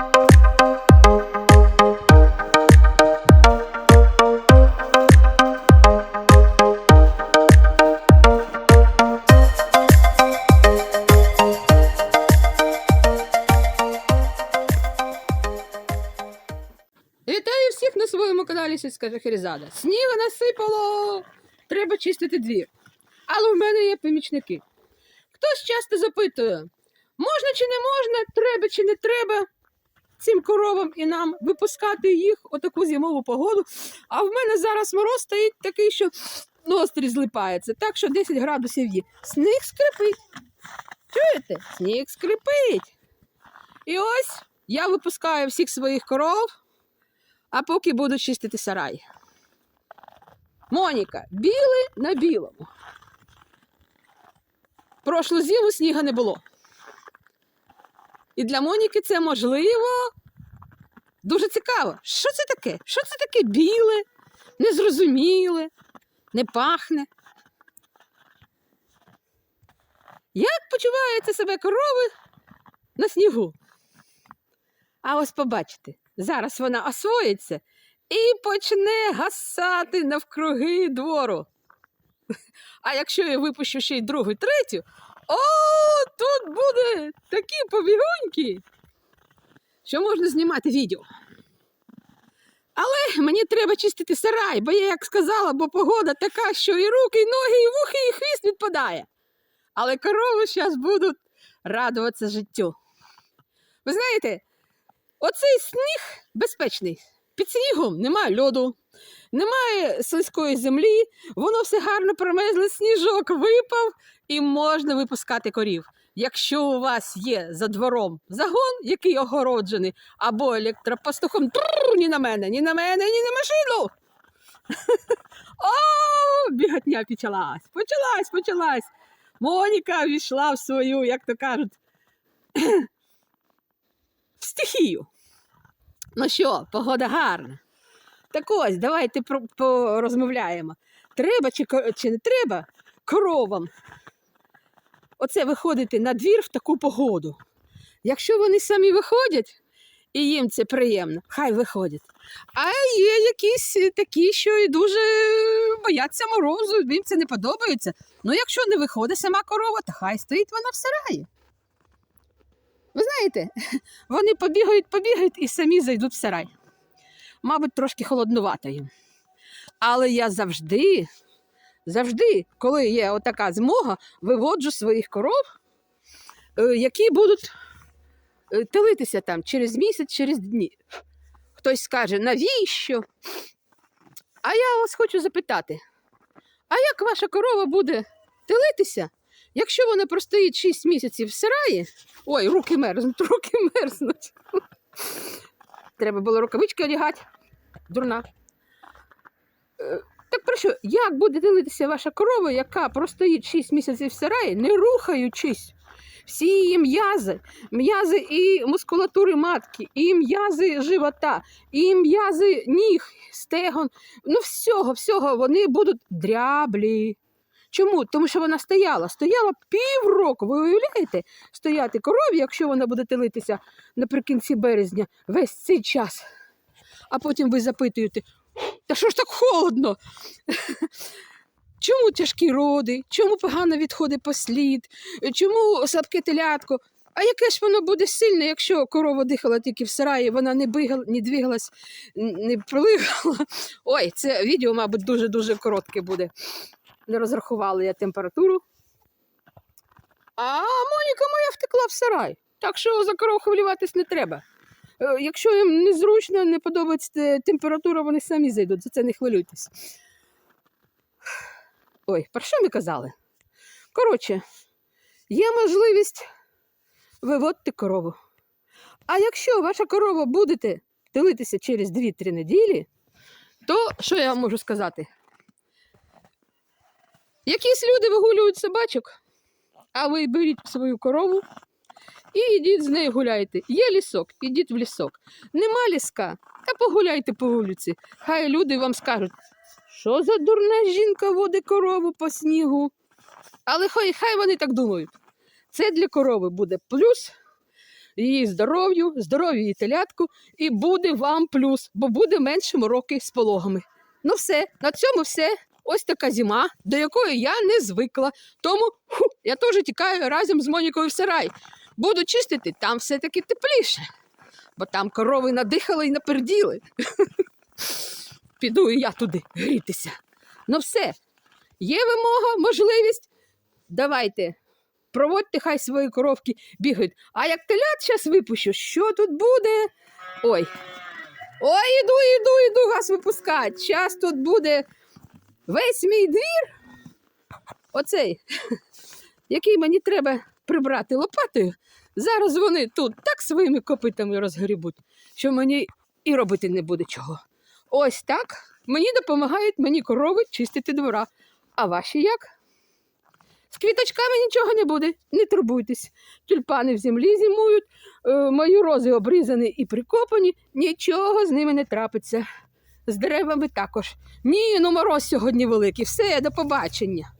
Вітаю всіх на своєму каналі Сільська Жахерізада. Снігу насипало, треба чистити двір. Але в мене є помічники. Хтось часто запитує, можна чи не можна, треба чи не треба цим коровам і нам випускати їх у таку зимову погоду. А в мене зараз мороз стоїть такий, що нострі злипається. Так що 10 градусів є. Сніг скрипить. Чуєте? Сніг скрипить. І ось я випускаю всіх своїх коров а поки буду чистити сарай. Моніка, біле на білому. Прошлу зиму сніга не було. І для Моніки це можливо дуже цікаво. Що це таке? Що це таке біле, незрозуміле, не пахне? Як почуваються себе корови на снігу? А ось побачите, зараз вона освоїться і почне гасати навкруги двору. А якщо я випущу ще й другу, третю, о, тут буде такі побігуньки, що можна знімати відео. Але мені треба чистити сарай, бо я як сказала, бо погода така, що і руки, і ноги, і вухи, і хвіст відпадає. Але корови зараз будуть радуватися життю. Ви знаєте, Оцей сніг безпечний. Під снігом немає льоду, немає слизької землі, воно все гарно промерзло, сніжок випав і можна випускати корів. Якщо у вас є за двором загон, який огороджений, або електропастухом, ні на мене, ні на мене, ні на машину. О, біготня почалась, почалась, почалась. Моніка війшла в свою, як то кажуть, в стихію. Ну що, погода гарна. Так ось, давайте порозмовляємо. Треба чи, чи не треба коровам оце виходити на двір в таку погоду. Якщо вони самі виходять, і їм це приємно, хай виходять. А є якісь такі, що і дуже бояться морозу, їм це не подобається. Ну, якщо не виходить сама корова, то хай стоїть вона в сараї. Ви знаєте, вони побігають, побігають і самі зайдуть в сарай. Мабуть, трошки холоднувато їм. Але я завжди, завжди, коли є отака змога, виводжу своїх коров, е, які будуть е, телитися там через місяць, через дні. Хтось скаже, навіщо? А я вас хочу запитати: а як ваша корова буде телитися, якщо вона простоїть 6 місяців в сараї? Ой, руки мерзнуть, руки мерзнуть. Треба було рукавички одягати. Дурна. Про що? Як буде ділитися ваша корова, яка простоїть 6 місяців в сараї, не рухаючись? Всі її м'язи, м'язи і мускулатури матки, і м'язи живота, і м'язи ніг, стегон. Ну, всього, всього вони будуть дряблі. Чому? Тому що вона стояла, стояла півроку. Ви уявляєте, стояти корові, якщо вона буде телитися наприкінці березня весь цей час. А потім ви запитуєте, та що ж так холодно? Чому тяжкі роди? Чому погано відходить послід? Чому слабке телятко? А яке ж воно буде сильне, якщо корова дихала тільки в сараї, вона не бигала, не двигалась, не прилигала. Ой, це відео, мабуть, дуже-дуже коротке буде. Не розрахувала я температуру. А Моніка моя втекла в сарай. Так що за коров хвилюватись не треба. Е, Якщо їм незручно, не подобається температура, вони самі зайдуть, за це не хвилюйтесь. Ой, про що ми казали? Коротше, є можливість виводити корову. А якщо ваша корова будете телитися через 2-3 неділі, то що я вам можу сказати? Якісь люди вигулюють собачок, а ви беріть свою корову і йдіть з нею гуляйте. Є лісок, ідіть в лісок. Нема ліска, та погуляйте по вулиці. Хай люди вам скажуть, що за дурна жінка водить корову по снігу. Але хай, хай вони так думають. Це для корови буде плюс. її здоров'ю, здоров'ю її телятку, і буде вам плюс, бо буде менше мороки з пологами. Ну все, на цьому все. Ось така зима, до якої я не звикла. Тому ху, я теж тікаю разом з Монікою в сарай. Буду чистити там все-таки тепліше, бо там корови надихали і наперділи. Піду і я туди грітися. Ну все, є вимога, можливість. Давайте, проводьте, хай свої коровки бігають. А як телят зараз випущу, що тут буде? Ой. Ой, іду, іду, іду газ випускати. Зараз тут буде весь мій двір. Оцей, який мені треба прибрати лопатою. Зараз вони тут так своїми копитами розгрібуть, що мені і робити не буде чого. Ось так мені допомагають мені корови чистити двора. А ваші як? З квіточками нічого не буде, не турбуйтесь. Тюльпани в землі зимують, е, мої рози обрізані і прикопані, нічого з ними не трапиться. З деревами також. Ні, ну мороз сьогодні великий. Все, до побачення.